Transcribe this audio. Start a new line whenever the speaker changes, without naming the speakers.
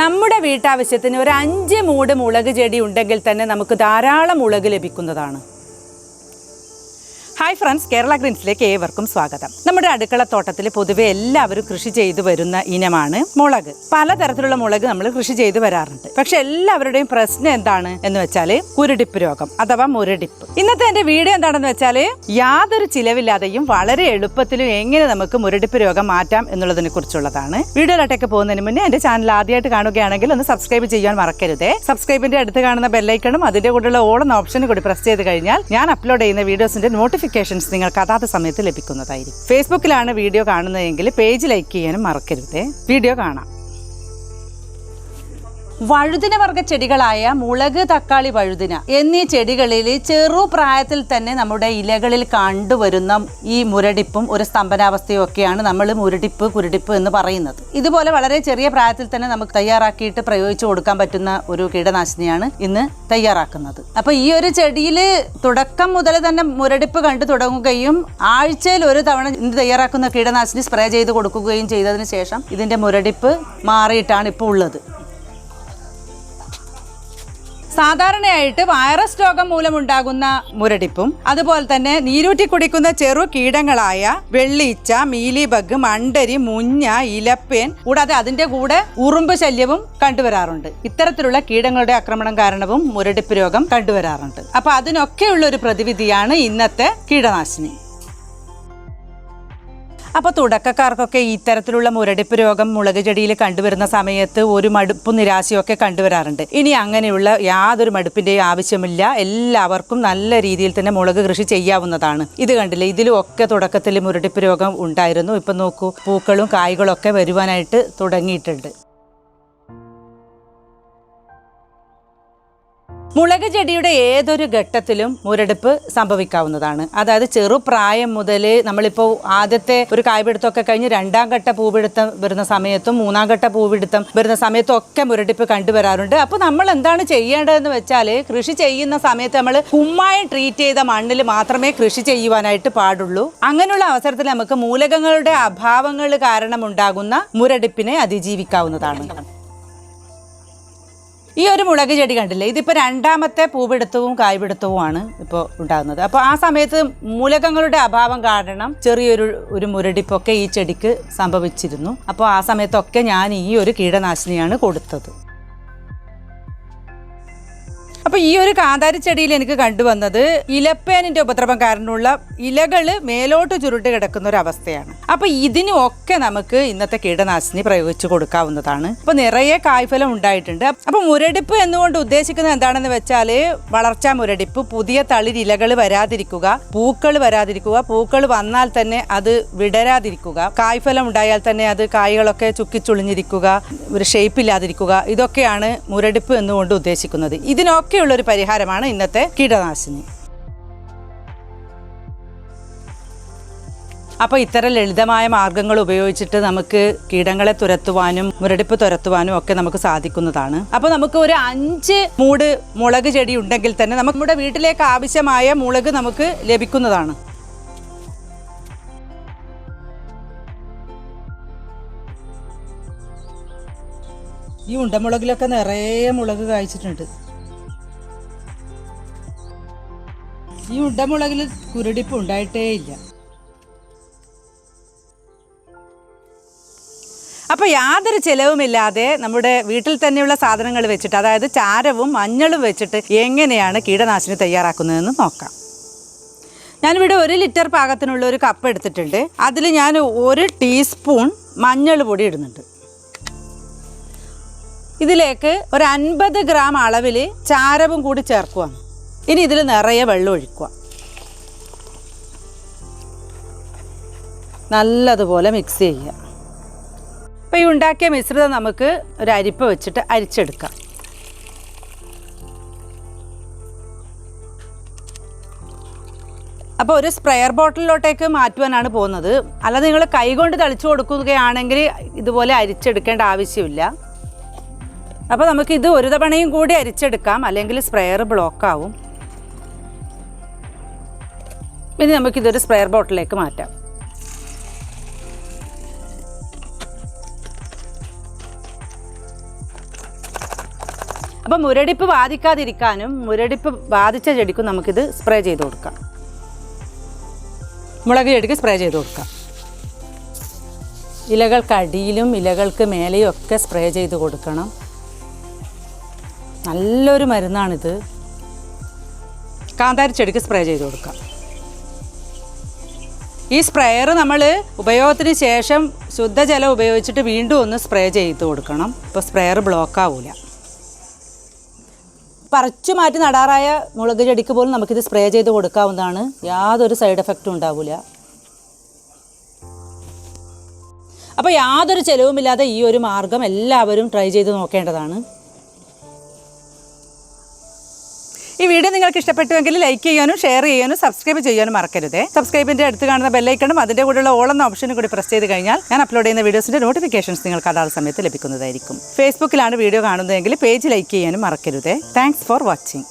നമ്മുടെ വീട്ടാവശ്യത്തിന് ഒരു അഞ്ച് മൂട് മുളക് ചെടി ഉണ്ടെങ്കിൽ തന്നെ നമുക്ക് ധാരാളം മുളക് ലഭിക്കുന്നതാണ്. ഹായ് ഫ്രണ്ട്സ് കേരള ഗ്രീൻസിലേക്ക് ഏവർക്കും സ്വാഗതം. നമ്മുടെ അടുക്കളത്തോട്ടത്തിൽ പൊതുവെ എല്ലാവരും കൃഷി ചെയ്തു വരുന്ന ഇനമാണ് മുളക്. പലതരത്തിലുള്ള മുളക് നമ്മൾ കൃഷി ചെയ്തു വരാറുണ്ട്. പക്ഷെ എല്ലാവരുടെയും പ്രശ്നം എന്താണ് എന്ന് വെച്ചാൽ കുരുടിപ്പ് രോഗം അഥവാ മുരടിപ്പ്. ഇന്നത്തെ എന്റെ വീഡിയോ എന്താണെന്ന് വെച്ചാൽ യാതൊരു ചിലവില്ലാതെയും വളരെ എളുപ്പത്തിലും എങ്ങനെ നമുക്ക് മുരടിപ്പ് രോഗം മാറ്റാം എന്നുള്ളതിനെ കുറിച്ചുള്ളതാണ്. വീഡിയോയിലോട്ടൊക്കെ പോകുന്നതിന് മുന്നേ എന്റെ ചാനൽ ആദ്യമായിട്ട് കാണുകയാണെങ്കിൽ ഒന്ന് സബ്സ്ക്രൈബ് ചെയ്യാൻ മറക്കരുതേ. സബ്സ്ക്രൈബിന്റെ അടുത്ത് കാണുന്ന ബെല്ലൈക്കണും അതിന്റെ കൂടെയുള്ള ഓളം ഓപ്ഷനും കൂടി പ്രസ് ചെയ്ത് കഴിഞ്ഞാൽ ഞാൻ അപ്ലോഡ് ചെയ്യുന്ന വീഡിയോസിന്റെ നോട്ടിഫിക്കേഷൻസ് നിങ്ങൾക്ക് അതാത് സമയത്ത് ലഭിക്കുന്നതായിരിക്കും. ഫേസ്ബുക്കിലാണ് വീഡിയോ കാണുന്നതെങ്കിൽ പേജ് ലൈക്ക് ചെയ്യാനും മറക്കരുതേ. വീഡിയോ കാണാം. വഴുതിന വർഗ ചെടികളായ മുളക് തക്കാളി വഴുതിന എന്നീ ചെടികളിൽ ചെറു പ്രായത്തിൽ തന്നെ നമ്മുടെ ഇലകളിൽ കണ്ടുവരുന്ന ഈ മുരടിപ്പും ഒരു സ്തംഭനാവസ്ഥയും ഒക്കെയാണ് നമ്മൾ മുരടിപ്പ് കുരടിപ്പ് എന്ന് പറയുന്നത്. ഇതുപോലെ വളരെ ചെറിയ പ്രായത്തിൽ തന്നെ നമുക്ക് തയ്യാറാക്കിയിട്ട് പ്രയോഗിച്ചു കൊടുക്കാൻ പറ്റുന്ന ഒരു കീടനാശിനിയാണ് ഇന്ന് തയ്യാറാക്കുന്നത്. അപ്പൊ ഈ ഒരു ചെടിയിൽ തുടക്കം മുതൽ തന്നെ മുരടിപ്പ് കണ്ടു തുടങ്ങുകയും ആഴ്ചയിൽ ഒരു തവണ ഇന്ന് തയ്യാറാക്കുന്ന കീടനാശിനി സ്പ്രേ ചെയ്ത് കൊടുക്കുകയും ചെയ്തതിന് ശേഷം ഇതിന്റെ മുരടിപ്പ് മാറിയിട്ടാണ് ഇപ്പോൾ ഉള്ളത്. സാധാരണയായിട്ട് വൈറസ് രോഗം മൂലമുണ്ടാകുന്ന മുരടിപ്പും അതുപോലെ തന്നെ നീരൂറ്റി കുടിക്കുന്ന ചെറു കീടങ്ങളായ വെള്ളീച്ച മീലിബഗ് മണ്ടരി മുഞ്ഞ ഇലപ്പേൻ കൂടാതെ അതിന്റെ കൂടെ ഉറുമ്പ് ശല്യവും കണ്ടുവരാറുണ്ട്. ഇത്തരത്തിലുള്ള കീടങ്ങളുടെ ആക്രമണം കാരണവും മുരടിപ്പ് രോഗം കണ്ടുവരാറുണ്ട്. അപ്പൊ അതിനൊക്കെയുള്ള ഒരു പ്രതിവിധിയാണ് ഇന്നത്തെ കീടനാശിനി. അപ്പോൾ തുടക്കക്കാർക്കൊക്കെ ഇത്തരത്തിലുള്ള മുരടിപ്പ് രോഗം മുളക് ചെടിയിൽ കണ്ടുവരുന്ന സമയത്ത് ഒരു മടുപ്പ് നിരാശയൊക്കെ കണ്ടുവരാറുണ്ട്. ഇനി അങ്ങനെയുള്ള യാതൊരു മടുപ്പിന്റെയും ആവശ്യമില്ല. എല്ലാവർക്കും നല്ല രീതിയിൽ തന്നെ മുളക് കൃഷി ചെയ്യാവുന്നതാണ്. ഇത് കണ്ടില്ലേ? ഇതിലും ഒക്കെ തുടക്കത്തിൽ മുരടിപ്പ് രോഗം ഉണ്ടായിരുന്നു. ഇപ്പം നോക്കൂ പൂക്കളും കായ്കളും ഒക്കെ വരുവാനായിട്ട് തുടങ്ങിയിട്ടുണ്ട്. മുളക് ചെടിയുടെ ഏതൊരു ഘട്ടത്തിലും മുരടിപ്പ് സംഭവിക്കാവുന്നതാണ്. അതായത് ചെറുപ്രായം മുതൽ നമ്മളിപ്പോൾ ആദ്യത്തെ ഒരു കായ്പിടുത്തമൊക്കെ കഴിഞ്ഞ് രണ്ടാം ഘട്ട പൂപിടുത്തം വരുന്ന സമയത്തും മൂന്നാം ഘട്ട പൂപിടുത്തം വരുന്ന സമയത്തും ഒക്കെ മുരടിപ്പ് കണ്ടുവരാറുണ്ട്. അപ്പോൾ നമ്മൾ എന്താണ് ചെയ്യേണ്ടതെന്ന് വെച്ചാൽ കൃഷി ചെയ്യുന്ന സമയത്ത് നമ്മൾ കുമ്മായം ട്രീറ്റ് ചെയ്ത മണ്ണിൽ മാത്രമേ കൃഷി ചെയ്യുവാനായിട്ട് പാടുള്ളൂ. അങ്ങനെയുള്ള അവസരത്തിൽ നമുക്ക് മൂലകങ്ങളുടെ അഭാവങ്ങൾ കാരണമുണ്ടാകുന്ന മുരടിപ്പിനെ അതിജീവിക്കാവുന്നതാണ്. ഈ ഒരു മുളക് ചെടി കണ്ടില്ലേ? ഇതിപ്പോൾ രണ്ടാമത്തെ പൂവെടുത്തവും കായ്പിടുത്തവുമാണ് ഇപ്പോൾ ഉണ്ടാകുന്നത്. അപ്പോൾ ആ സമയത്ത് മൂലകങ്ങളുടെ അഭാവം കാരണം ചെറിയൊരു ഒരു മുരടിപ്പൊക്കെ ഈ ചെടിക്ക് സംഭവിച്ചിരുന്നു. അപ്പോൾ ആ സമയത്തൊക്കെ ഞാൻ ഈ ഒരു കീടനാശിനിയാണ് കൊടുത്തത്. അപ്പോൾ ഈ ഒരു കാന്താരി ചെടിയിൽ എനിക്ക് കണ്ടുവന്നത് ഇലപ്പേനിന്റെ ഉപദ്രവം കാരണമുള്ള ഇലകൾ മേലോട്ട് ചുരുട്ട് കിടക്കുന്ന ഒരു അവസ്ഥയാണ്. അപ്പോൾ ഇതിനൊക്കെ നമുക്ക് ഇന്നത്തെ കീടനാശിനി പ്രയോഗിച്ചു കൊടുക്കാവുന്നതാണ്. അപ്പോൾ നിറയെ കായ്ഫലം ഉണ്ടായിട്ടുണ്ട്. അപ്പോൾ മുരടിപ്പ് എന്നുകൊണ്ട് ഉദ്ദേശിക്കുന്നത് എന്താണെന്ന് വെച്ചാൽ വളർച്ചാ മുരടിപ്പ് പുതിയ തളിരിലകൾ വരാതിരിക്കുക പൂക്കൾ വരാതിരിക്കുക പൂക്കൾ വന്നാൽ തന്നെ അത് വിടരാതിരിക്കുക കായ്ഫലം ഉണ്ടായാൽ തന്നെ അത് കായ്കളൊക്കെ ചുക്കിച്ചുളിഞ്ഞിരിക്കുക ഒരു ഷേപ്പ് ഇല്ലാതിരിക്കുക ഇതൊക്കെയാണ് മുരടിപ്പ് എന്നുകൊണ്ട് ഉദ്ദേശിക്കുന്നത്. ഇതിനൊക്കെയുള്ള ഒരു പരിഹാരമാണ് ഇന്നത്തെ കീടനാശിനി. അപ്പോൾ ഇത്തരം ലളിതമായ മാർഗങ്ങൾ ഉപയോഗിച്ചിട്ട് നമുക്ക് കീടങ്ങളെ തുരത്തുവാനും മുരടിപ്പ് തുരത്തുവാനും ഒക്കെ നമുക്ക് സാധിക്കുന്നതാണ്. അപ്പോൾ നമുക്ക് ഒരു അഞ്ച് മൂട് മുളക് ചെടി ഉണ്ടെങ്കിൽ തന്നെ നമുക്ക് നമ്മുടെ വീട്ടിലേക്ക് ആവശ്യമായ മുളക് നമുക്ക് ലഭിക്കുന്നതാണ്. ഈ ഉണ്ടമുളകിലൊക്കെ നിറയെ മുളക് കായ്ച്ചിട്ടുണ്ട്. ഈ ഉണ്ടമുളകിൽ കുരുടിപ്പ് ഉണ്ടായിട്ടേ ഇല്ല. അപ്പോൾ യാതൊരു ചിലവുമില്ലാതെ നമ്മുടെ വീട്ടിൽ തന്നെയുള്ള സാധനങ്ങൾ വെച്ചിട്ട് അതായത് ചാരവും മഞ്ഞളും വെച്ചിട്ട് എങ്ങനെയാണ് കീടനാശിനി തയ്യാറാക്കുന്നതെന്ന് നോക്കാം. ഞാനിവിടെ ഒരു ലിറ്റർ പാകത്തിനുള്ള ഒരു കപ്പ് എടുത്തിട്ടുണ്ട്. അതിൽ ഞാൻ ഒരു ടീസ്പൂൺ മഞ്ഞൾ പൊടി ഇടുന്നുണ്ട്. ഇതിലേക്ക് ഒരു അൻപത് ഗ്രാം അളവിൽ ചാരവും കൂടി ചേർക്കുക ഇനി ഇതിൽ നിറയെ വെള്ളം ഒഴിക്കുക. നല്ലതുപോലെ മിക്സ് ചെയ്യുക. അപ്പോൾ ഈ ഉണ്ടാക്കിയ മിശ്രിതം നമുക്ക് ഒരു അരിപ്പ വെച്ചിട്ട് അരിച്ചെടുക്കാം. അപ്പോൾ ഒരു സ്പ്രെയർ ബോട്ടിലോട്ടേക്ക് മാറ്റുവാനാണ് പോകുന്നത്. അല്ലാതെ നിങ്ങൾ കൈകൊണ്ട് തളിച്ചു കൊടുക്കുകയാണെങ്കിൽ ഇതുപോലെ അരിച്ചെടുക്കേണ്ട ആവശ്യമില്ല. അപ്പോൾ നമുക്കിത് ഒരു തവണയും കൂടി അരിച്ചെടുക്കാം. അല്ലെങ്കിൽ സ്പ്രെയർ ബ്ലോക്ക് ആവും ഇനി നമുക്കിതൊരു സ്പ്രെയർ ബോട്ടിലേക്ക് മാറ്റാം. അപ്പം മുരടിപ്പ് ബാധിക്കാതിരിക്കാനും മുരടിപ്പ് ബാധിച്ച ചെടിക്കും നമുക്കിത് സ്പ്രേ ചെയ്ത് കൊടുക്കാം. മുളക് ചെടിക്ക് സ്പ്രേ ചെയ്ത് കൊടുക്കാം. ഇലകൾക്ക് അടിയിലും ഇലകൾക്ക് മേലെയും ഒക്കെ സ്പ്രേ ചെയ്ത് കൊടുക്കണം. നല്ലൊരു മരുന്നാണിത്. കാന്താരി ചെടിക്ക് സ്പ്രേ ചെയ്ത് കൊടുക്കാം. ഈ സ്പ്രേയർ നമ്മൾ ഉപയോഗത്തിന് ശേഷം ശുദ്ധജലം ഉപയോഗിച്ചിട്ട് വീണ്ടും ഒന്ന് സ്പ്രേ ചെയ്ത് കൊടുക്കണം. ഇപ്പോൾ സ്പ്രേയർ ബ്ലോക്ക് ആവില്ല പറിച്ചു മാറ്റി നടാറായ മുളക് ചെടിക്ക് പോലും നമുക്കിത് സ്പ്രേ ചെയ്ത് കൊടുക്കാവുന്നതാണ്. യാതൊരു സൈഡ് എഫക്റ്റും ഉണ്ടാവില്ല അപ്പോൾ യാതൊരു ചിലവുമില്ലാതെ ഈ ഒരു മാർഗം എല്ലാവരും ട്രൈ ചെയ്ത് നോക്കേണ്ടതാണ്. ഈ വീഡിയോ നിങ്ങൾക്ക് ഇഷ്ടപ്പെട്ടുവെങ്കിൽ ലൈക്ക് ചെയ്യാനും ഷെയർ ചെയ്യാനും സബ്സ്ക്രൈബ് ചെയ്യാനും മറക്കരുത്. സബ്സ്ക്രൈബിന്റെ അടുത്ത് കാണുന്ന ബെല്ലൈക്കണും അതിന്റെ കൂടെയുള്ള ഓളെന്ന ഓപ്ഷനും കൂടി പ്രസ് ചെയ്ത് കഴിഞ്ഞാൽ ഞാൻ അപ്ലോഡ് ചെയ്യുന്ന വീഡിയോസിന്റെ നോട്ടിഫിക്കേഷൻസ് നിങ്ങൾക്ക് അതാത് സമയത്ത് ലഭിക്കുന്നതായിരിക്കും. ഫേസ്ബുക്കിലാണ് വീഡിയോ കാണുന്നതെങ്കിൽ പേജ് ലൈക്ക് ചെയ്യാനും മറക്കരുത്. Thanks for watching